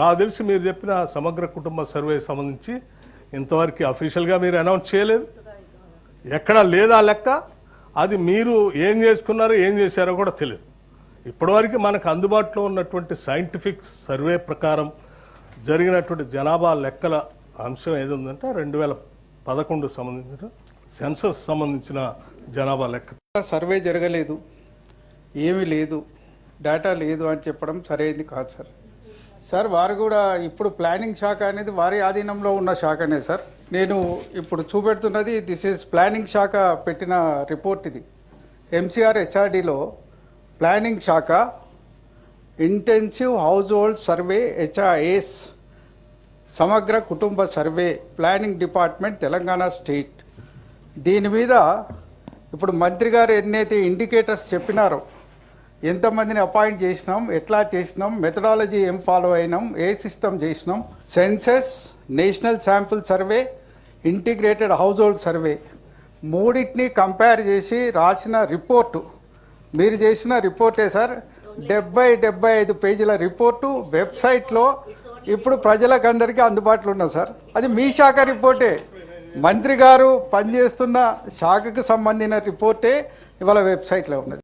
నాకు తెలిసి మీరు చెప్పిన సమగ్ర కుటుంబ సర్వే సంబంధించి ఇంతవరకు అఫీషియల్గా మీరు అనౌన్స్ చేయలేదు. ఎక్కడ లేదా లెక్క అది మీరు ఏం చేసుకున్నారో ఏం చేశారో కూడా తెలియదు. ఇప్పటివరకు మనకు అందుబాటులో ఉన్నటువంటి సైంటిఫిక్ సర్వే ప్రకారం జరిగినటువంటి జనాభా లెక్కల అంశం ఏది ఉందంటే రెండు వేల పదకొండు సంబంధించిన సెన్సస్ సంబంధించిన జనాభా లెక్క. సర్వే జరగలేదు ఏమీ లేదు డేటా లేదు అని చెప్పడం సరైనది కాదు సార్. సార్ వారు కూడా ఇప్పుడు ప్లానింగ్ శాఖ అనేది వారి ఆధీనంలో ఉన్న శాఖనే సార్. నేను ఇప్పుడు చూపెడుతున్నది దిస్ ఈజ్ ప్లానింగ్ శాఖ పెట్టిన రిపోర్ట్ ఇది. ఎంసీఆర్ హెచ్ఆర్డీలో ప్లానింగ్ శాఖ ఇంటెన్సివ్ హౌస్ హోల్డ్ సర్వే హెచ్ఆర్ఏస్ సమగ్ర కుటుంబ survey planning department Telangana state దీని మీద ఇప్పుడు మంత్రి గారు ఎన్నైతే ఇండికేటర్స్ చెప్పినారో ఎంతమందిని అపాయింట్ చేసినాం ఎట్లా చేసినాం మెథడాలజీ ఏం ఫాలో అయినాం ఏ సిస్టమ్ చేసినాం census national sample survey integrated household survey మూడింటిని కంపేర్ చేసి రాసిన రిపోర్టు మీరు చేసిన రిపోర్టే సార్? డెబ్బై డెబ్బై ఐదు పేజీల రిపోర్టు వెబ్సైట్లో ఇప్పుడు ప్రజలకు అందరికీ అందుబాటులో ఉన్నది సార్. అది మీ శాఖ రిపోర్టే మంత్రి గారు పనిచేస్తున్న శాఖకు సంబంధించిన రిపోర్టే ఇవాళ వెబ్సైట్లో ఉన్నది.